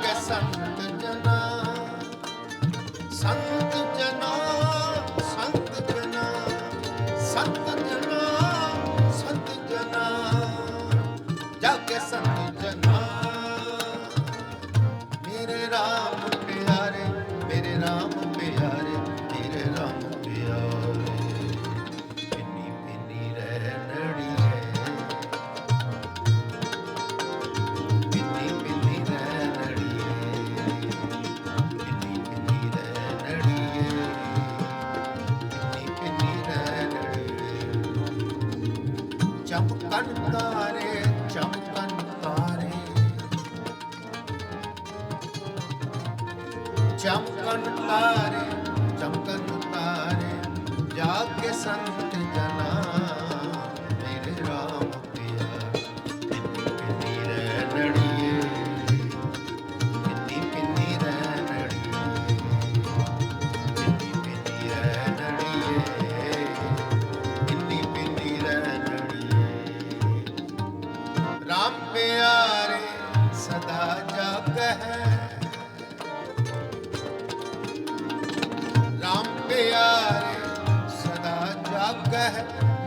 ਸੰਗ ਸੰਤ ਜਨਾ ਸੰਤ ਚਮਕਨ ਤਾਰੇ ਚਮਕਨ ਤਾਰੇ, ਜਾ ਕੇ ਸੰਤ ਜਨਾ, ਮੇਰੇ ਰਾਮ ਪਿਆ ਪਿੰਨੀ ਰਹਿ ਨੜੀਏ ਪਿੰਨੀ ਪਿੰਨੀ ਰਹਿ ਨੜੀਏ ਪਿੰਨੀ ਪਿੰਨੀ ਰਹਿ ਨੜੀਏ ਪਿੰਨੀ ਪਿੰਨੀ ਰਹਿ ਨੜੀਏ ਰਾਮ ਪਿਆਰੇ, ਸਦਾ ਜਾਗਹਿ। ਰਾਮ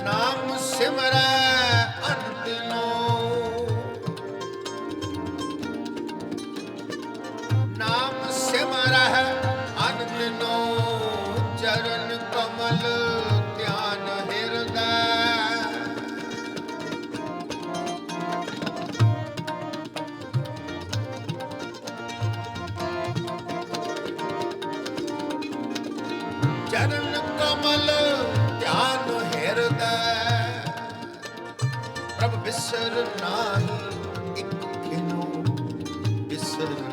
ਨਾਮ ਸਿਮਰੈ ਬਿਸਰ ਨਾਹੀ ਇੱਕ ਖਿਨੋ ਬਿਸਰ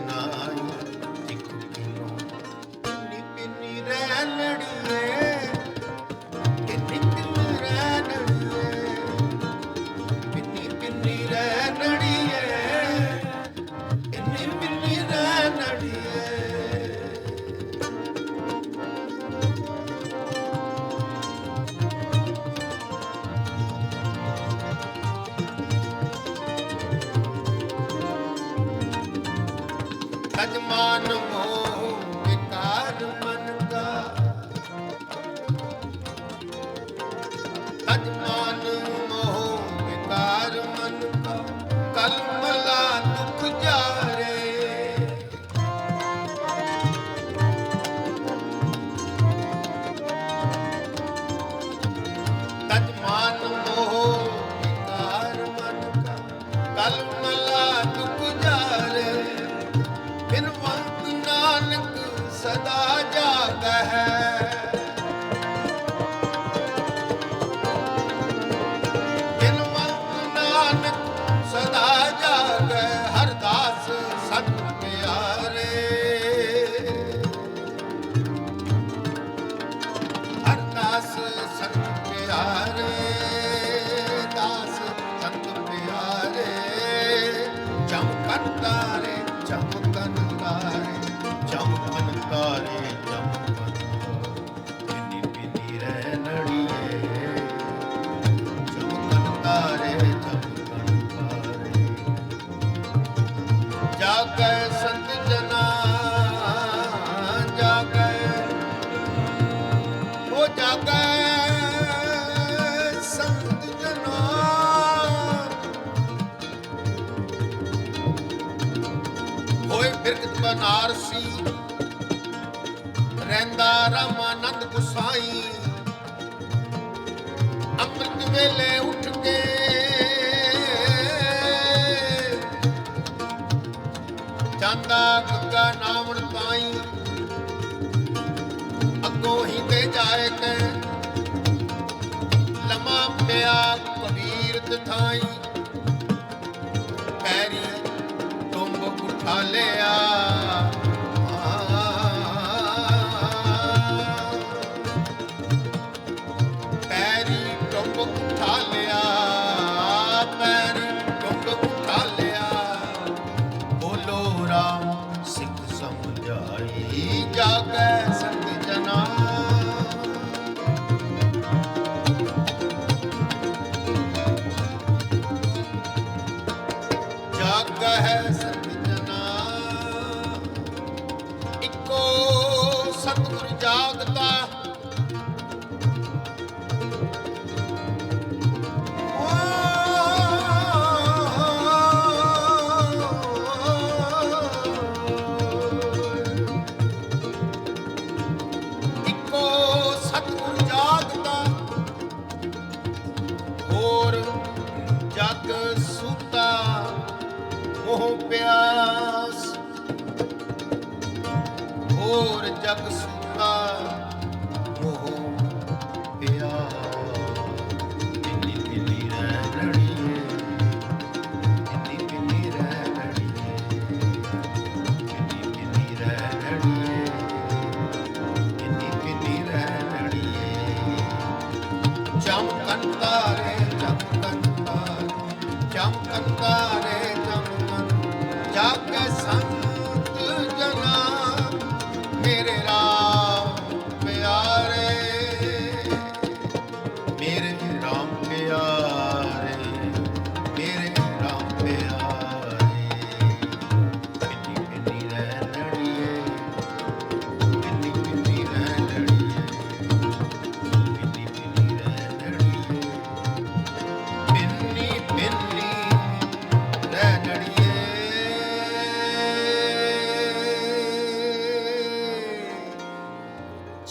सजमान मोह ਤਾਰੇ ਚਮਕਨ ਤਾਰੇ ਚਮਕਨ ਤਾਰੇ ਚਮਕਨ ਪਿੰਨੀ ਰਹਿ ਨੜੀਏ ਚਮਕਨ ਤਾਰੇ ਬਨਾਰਸੀ ਰਹਿੰਦਾ ਰਾਮਾਨੰਦ ਗੁਸਾਈ। ਅੰਮ੍ਰਿਤ ਵੇਲੇ ਉੱਠ ਕੇ ਜਾਂਦਾ ਗੰਗਾ ਨਾਵਣ ਤਾਈ। ਅੱਗੋਂ ਹੀ ਤੇ ਜਾਏ ਕੇ ਲਮਾ ਪਿਆ ਕਬੀਰ ਤਥਾਈ ਪੈਰੀ ਤੁੰਬ ਉਠਾ ਲਿਆ। ਤੁੰਬ ਉਠਾ ਲਿਆ ਹੋਰ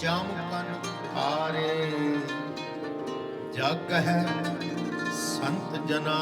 ਚਮਕਨ ਹਾਰੇ। ਜਗ ਹੈ ਸੰਤ ਜਨਾ।